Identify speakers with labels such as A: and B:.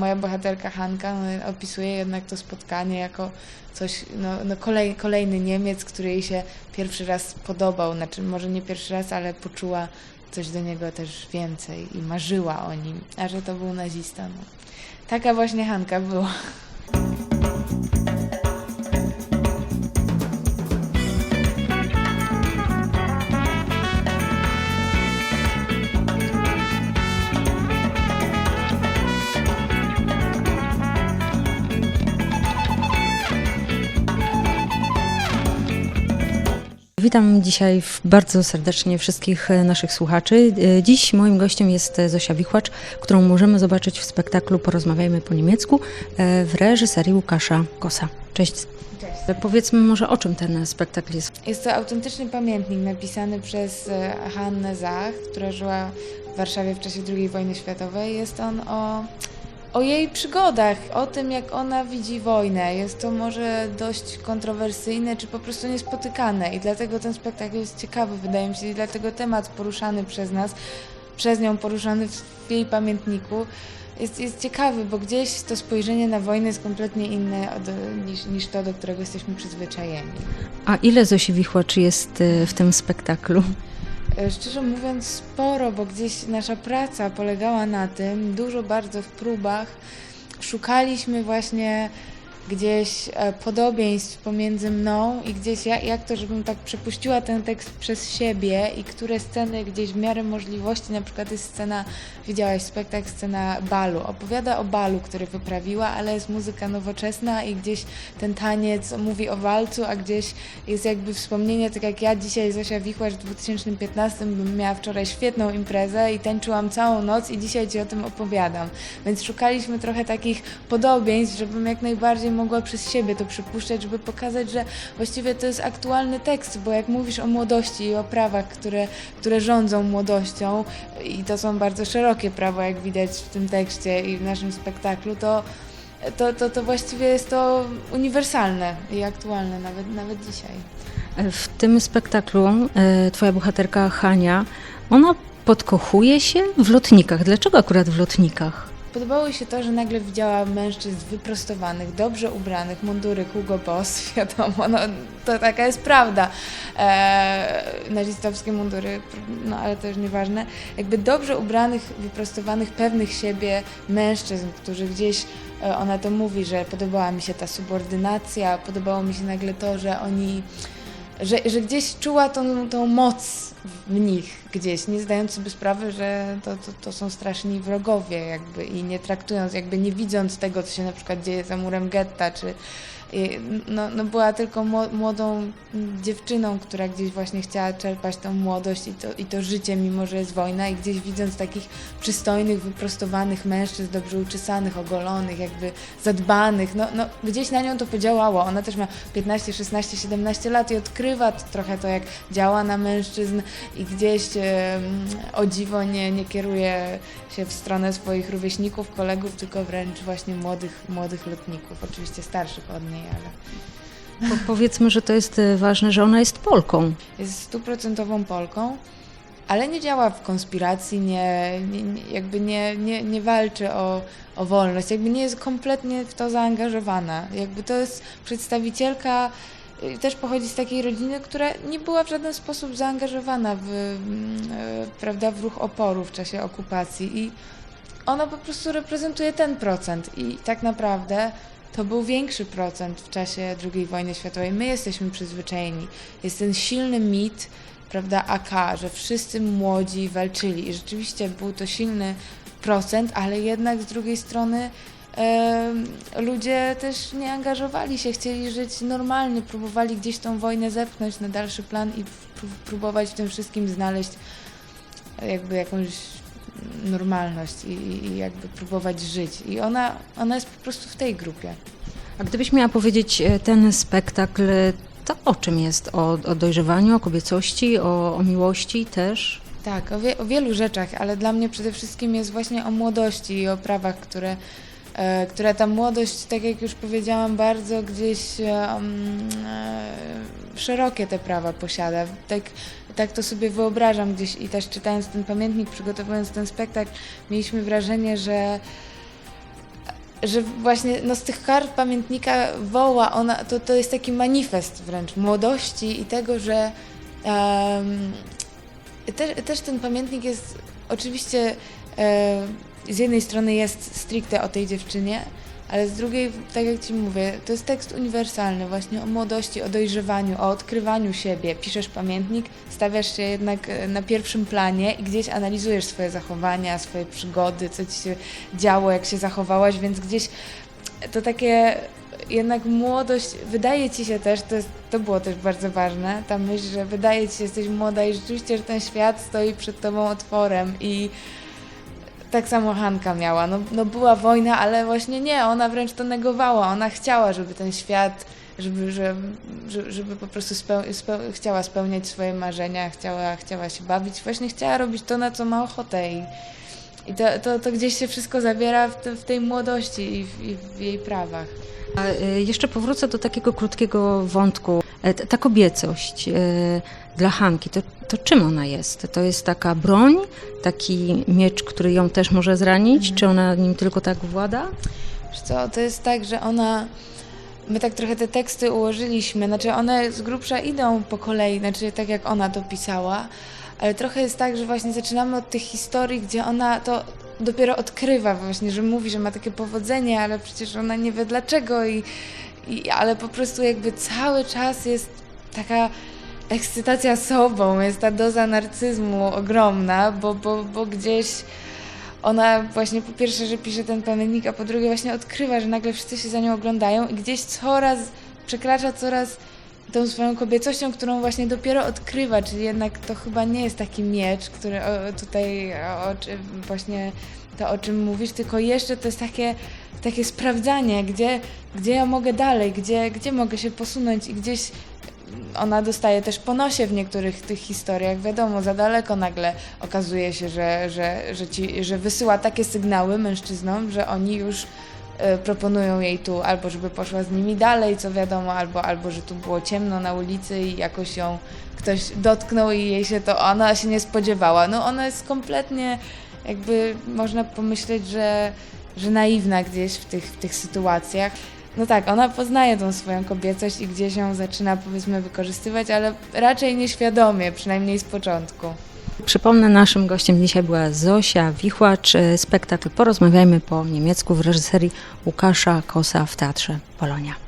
A: Moja bohaterka Hanka no, opisuje jednak to spotkanie jako coś, no, no kolej, kolejny Niemiec, który jej się pierwszy raz podobał, znaczy może nie pierwszy raz, ale poczuła coś do niego też więcej i marzyła o nim, a że to był nazista. No. Taka właśnie Hanka była.
B: Witam dzisiaj bardzo serdecznie wszystkich e, naszych słuchaczy. E, Dziś moim gościem jest e, Zosia Wichłacz, którą możemy zobaczyć w spektaklu Porozmawiajmy po niemiecku w reżyserii Łukasza Kosa. Cześć. E, Powiedzmy może o czym ten spektakl jest.
A: Jest to autentyczny pamiętnik napisany przez Hannę Zach, która żyła w Warszawie w czasie II wojny światowej. Jest on o, o jej przygodach, o tym, jak ona widzi wojnę. Jest to może dość kontrowersyjne, czy po prostu niespotykane i dlatego ten spektakl jest ciekawy, wydaje mi się, i dlatego temat poruszany przez nas, przez nią poruszany w jej pamiętniku, jest, jest ciekawy, bo gdzieś to spojrzenie na wojnę jest kompletnie inne od, niż, niż to, do którego jesteśmy przyzwyczajeni.
B: A ile Zosi Wichłacz jest e, w tym spektaklu?
A: E, Szczerze mówiąc, sporo, bo gdzieś nasza praca polegała na tym, dużo bardzo w próbach. Szukaliśmy właśnie gdzieś e, podobieństw pomiędzy mną i gdzieś jak, jak to, żebym tak przepuściła ten tekst przez siebie i które sceny gdzieś w miarę możliwości, na przykład jest scena, widziałaś spektakl, scena balu, opowiada o balu, który wyprawiła, ale jest muzyka nowoczesna i gdzieś ten taniec mówi o walcu, a gdzieś jest jakby wspomnienie, tak jak ja dzisiaj, Zosia Wichłacz w 2015 bym miała wczoraj świetną imprezę i tańczyłam całą noc i dzisiaj Ci o tym opowiadam. Więc szukaliśmy trochę takich podobieństw, żebym jak najbardziej mogła przez siebie to przypuszczać, żeby pokazać, że właściwie to jest aktualny tekst, bo jak mówisz o młodości i o prawach, które, które rządzą młodością i to są bardzo szerokie prawa, jak widać w tym tekście i w naszym spektaklu, to to, to, to właściwie jest to uniwersalne i aktualne nawet, nawet dzisiaj.
B: W tym spektaklu e, twoja bohaterka Hania, ona podkochuje się w lotnikach. Dlaczego akurat w lotnikach?
A: Podobało się to, że nagle widziała mężczyzn wyprostowanych, dobrze ubranych, mundury Hugo Boss, wiadomo, no, to taka jest prawda. Eee, nazistowskie mundury, no ale to już nieważne. Jakby dobrze ubranych, wyprostowanych, pewnych siebie mężczyzn, którzy gdzieś, e, ona to mówi, że podobała mi się ta subordynacja, podobało mi się nagle to, że oni że, że gdzieś czuła tą, tą moc w nich gdzieś, nie zdając sobie sprawy, że to, to, to są straszni wrogowie jakby i nie traktując, jakby nie widząc tego, co się na przykład dzieje za murem getta, czy no, no była tylko mło- młodą dziewczyną, która gdzieś właśnie chciała czerpać tą młodość i to, i to życie, mimo że jest wojna i gdzieś widząc takich przystojnych, wyprostowanych mężczyzn, dobrze uczesanych, ogolonych, jakby zadbanych, no, no gdzieś na nią to podziałało. Ona też ma 15, 16, 17 lat i odkrywa trochę to, jak działa na mężczyzn i gdzieś o dziwo nie, nie kieruje się w stronę swoich rówieśników, kolegów, tylko wręcz właśnie młodych, młodych lotników, oczywiście starszych od niej, ale
B: Po, powiedzmy, że to jest e, ważne, że ona jest Polką.
A: jest stuprocentową Polką, ale nie działa w konspiracji, nie, nie, jakby nie, nie, nie walczy o, o wolność, jakby nie jest kompletnie w to zaangażowana. Jakby to jest przedstawicielka, też pochodzi z takiej rodziny, która nie była w żaden sposób zaangażowana w, mm, e, prawda, w ruch oporu w czasie okupacji i ona po prostu reprezentuje ten procent i tak naprawdę to był większy procent w czasie II wojny światowej. My jesteśmy przyzwyczajeni. Jest ten silny mit, prawda, AK, że wszyscy młodzi walczyli i rzeczywiście był to silny procent, ale jednak z drugiej strony ludzie też nie angażowali się, chcieli żyć normalnie, próbowali gdzieś tą wojnę zepchnąć na dalszy plan i pró- próbować w tym wszystkim znaleźć jakby jakąś normalność i, i- jakby próbować żyć. I ona, ona jest po prostu w tej grupie.
B: A gdybyś miała powiedzieć e, ten spektakl, e, to o czym jest? O, o dojrzewaniu, o kobiecości, o, o miłości też?
A: Tak, o, wie, o wielu rzeczach, ale dla mnie przede wszystkim jest właśnie o młodości i o prawach, które, e, które ta młodość, tak jak już powiedziałam, bardzo gdzieś e, szerokie te prawa posiada. Tak, tak to sobie wyobrażam gdzieś i też czytając ten pamiętnik, przygotowując ten spektakl, mieliśmy wrażenie, że że właśnie no, z tych kart pamiętnika woła ona, to, to jest taki manifest wręcz młodości i tego, że em, te, też ten pamiętnik jest oczywiście e, z jednej strony jest stricte o tej dziewczynie, ale z drugiej, tak jak Ci mówię, to jest tekst uniwersalny właśnie o młodości, o dojrzewaniu, o odkrywaniu siebie. Piszesz pamiętnik, stawiasz się jednak e, na pierwszym planie i gdzieś analizujesz swoje zachowania, swoje przygody, co Ci się działo, jak się zachowałaś, więc gdzieś to takie jednak młodość, wydaje Ci się też, to, jest, to było też bardzo ważne, ta myśl, że wydaje Ci się, jesteś młoda i rzeczywiście, że ten świat stoi przed Tobą otworem i tak samo Hanka miała. No, no była wojna, ale właśnie nie, ona wręcz to negowała. Ona chciała, żeby ten świat, żeby, żeby, żeby, po prostu speł, speł, chciała spełniać swoje marzenia, chciała, chciała się bawić, właśnie chciała robić to, na co ma ochotę i, i to, to, to gdzieś się wszystko zawiera w, te, w tej młodości i w, i w jej prawach.
B: E, jeszcze powrócę do takiego krótkiego wątku. E, Ta kobiecość e, dla Hanki, to, to czym ona jest? To jest taka broń, taki miecz, który ją też może zranić? Czy ona nim tylko tak włada?
A: Wiesz co, to jest tak, że ona. My tak trochę te teksty ułożyliśmy, znaczy one z grubsza idą po kolei, znaczy tak jak ona to pisała, ale trochę jest tak, że właśnie zaczynamy od tych historii, gdzie ona to dopiero odkrywa właśnie, że mówi, że ma takie powodzenie, ale przecież ona nie wie dlaczego i, i ale po prostu jakby cały czas jest taka ekscytacja sobą, jest ta doza narcyzmu ogromna, bo, bo, bo gdzieś ona właśnie po pierwsze, że pisze ten pamiętnik, a po drugie właśnie odkrywa, że nagle wszyscy się za nią oglądają i gdzieś coraz przekracza coraz tą swoją kobiecością, którą właśnie dopiero odkrywa, czyli jednak to chyba nie jest taki miecz, który tutaj o, właśnie to o czym mówisz, tylko jeszcze to jest takie, takie sprawdzanie, gdzie, gdzie ja mogę dalej, gdzie, gdzie mogę się posunąć i gdzieś ona dostaje też po nosie w niektórych tych historiach. Wiadomo, za daleko nagle okazuje się, że, że, że, ci, że wysyła takie sygnały mężczyznom, że oni już proponują jej tu albo żeby poszła z nimi dalej, co wiadomo, albo, albo że tu było ciemno na ulicy i jakoś ją ktoś dotknął i jej się to, ona się nie spodziewała. No ona jest kompletnie jakby można pomyśleć, że, że naiwna gdzieś w tych, w tych sytuacjach. No tak, ona poznaje tą swoją kobiecość i gdzieś ją zaczyna powiedzmy wykorzystywać, ale raczej nieświadomie, przynajmniej z początku.
B: Przypomnę, naszym gościem dzisiaj była Zosia Wichłacz. e, Spektakl Porozmawiajmy po niemiecku w reżyserii Łukasza Kosa w Teatrze Polonia.